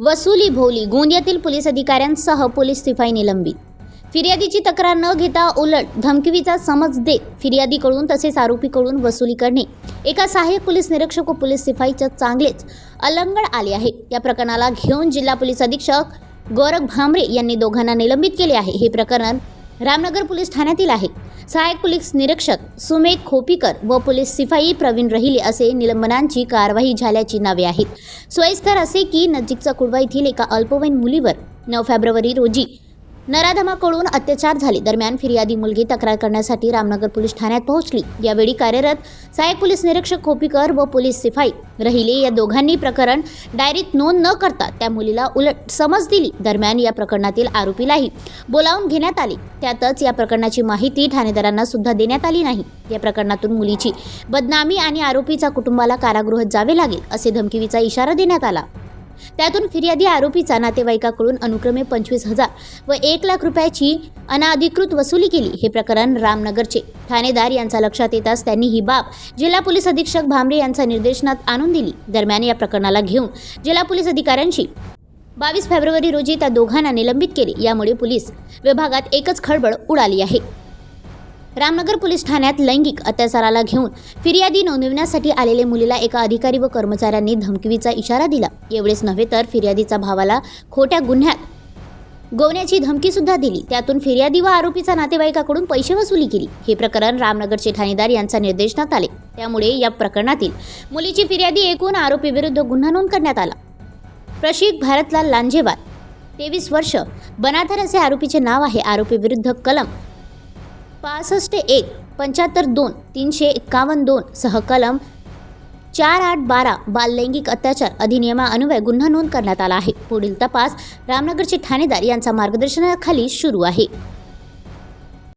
वसुली भोवली गोंदियातील पोलीस अधिकाऱ्यांसह पोलीस सिफाई निलंबित. फिर्यादीची तक्रार न घेता उलट धमकीचा समज देत फिर्यादीकडून तसेच आरोपीकडून वसुली करणे. एका सहाय्यक पोलीस निरीक्षक व पोलीस सिफाईचं चांगलेच अलंगड आले आहे. या प्रकरणाला घेऊन जिल्हा पोलीस अधीक्षक गोरख भांबरे यांनी दोघांना निलंबित केले आहे. हे प्रकरण रामनगर पोलीस ठाण्यातील आहे. सहाय्यक पोलीस निरीक्षक सुमेध खोपीकर व पोलीस सिफाई प्रवीण रहिले असे निलंबनांची कारवाई झाल्याची नावे आहेत. सोयीस्कर असे की नजीकचा कुडवा येथील एका अल्पवयीन मुलीवर नऊ फेब्रुवारी रोजी नराधमाकडून अत्याचार झाले. दरम्यान फिर्यादी मुलगी तक्रार करण्यासाठी रामनगर पोलीस ठाण्यात पोहोचली. यावेळी कार्यरत सहाय्यक पोलीस निरीक्षक खोपीकर व पोलीस सिफाई रहिले. या दोघांनी प्रकरण डायरीत नोंद न करता त्या मुलीला उलट समज दिली. दरम्यान या प्रकरणातील आरोपीलाही बोलावून घेण्यात आले. त्यातच या प्रकरणाची माहिती ठाणेदारांना सुद्धा देण्यात आली नाही. या प्रकरणातून मुलीची बदनामी आणि आरोपीचा कुटुंबाला कारागृहात जावे लागेल असे धमकीचा इशारा देण्यात आला. त्यातून फिर्यादी आरोपीचा नातेवाईकाकडून अनुक्रमे पंचवीस हजार व एक लाख रुपयाची अनाधिकृत वसुली केली हे प्रकरण रामनगरचे. ठाणेदार यांचा लक्षात येताच त्यांनी ही बाब जिल्हा पोलीस अधीक्षक भांबरे यांच्या निर्देशनात आणून दिली. दरम्यान या प्रकरणाला घेऊन जिल्हा पोलीस अधिकाऱ्यांशी बावीस फेब्रुवारी रोजी त्या दोघांना निलंबित केले. यामुळे पोलीस विभागात एकच खळबळ उडाली आहे. रामनगर पोलीस ठाण्यात लैंगिक अत्याचाराला घेऊन फिर्यादी नोंदविण्यासाठी आलेले मुलीला एका अधिकारी व कर्मचाऱ्यांनी धमकीचा इशारा दिला. एवढेच नव्हे तर फिर्यादीच्या भावाला खोट्या गुन्ह्यात गोवण्याची धमकी सुद्धा दिली. त्यातून फिर्यादी व आरोपीचा नातेवाईकाकडून पैसे वसुली केली. हे प्रकरण रामनगरचे ठाणेदार यांच्या निर्देशनात आले. त्यामुळे या प्रकरणातील मुलीची फिर्यादी एकूण आरोपीविरुद्ध गुन्हा नोंद करण्यात आला. प्रशिक भारतलाल लांजेवार तेवीस वर्ष बनाथर असे आरोपीचे नाव आहे. आरोपीविरुद्ध कलम पासष्ट एक पंच्याहत्तर दोन तीनशे एक्कावन्न दोन सह कलम चार आठ बारा बाल लैंगिक अत्याचार अधिनियमाअन्वये गुन्हा नोंद करण्यात आला आहे. पुढील तपास रामनगरचे ठाणेदार यांच्या मार्गदर्शनाखाली सुरू आहे.